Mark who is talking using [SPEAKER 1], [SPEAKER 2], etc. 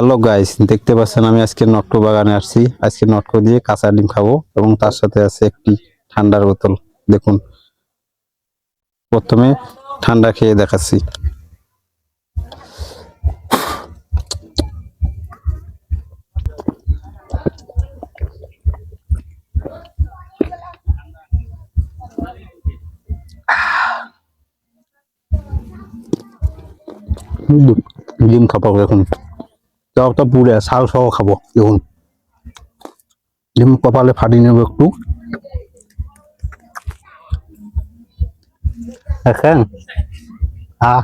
[SPEAKER 1] Hello guys দেখতে পাচ্ছেন, আমি আজকে নটকো বাগানে আসছি। আজকে নটকো দিয়ে কাঁচা ডিম খাব এবং তার সাথে আছে একটি ঠান্ডার বোতল। দেখুন, প্রথমে ঠান্ডা খেয়ে দেখাচ্ছি। ডিম খাব দেখুন চাওটা পুরে শাল সহ খাব দেখুন। ডিম কপালে ফাটিয়ে নেব একটু। দেখেন? আহ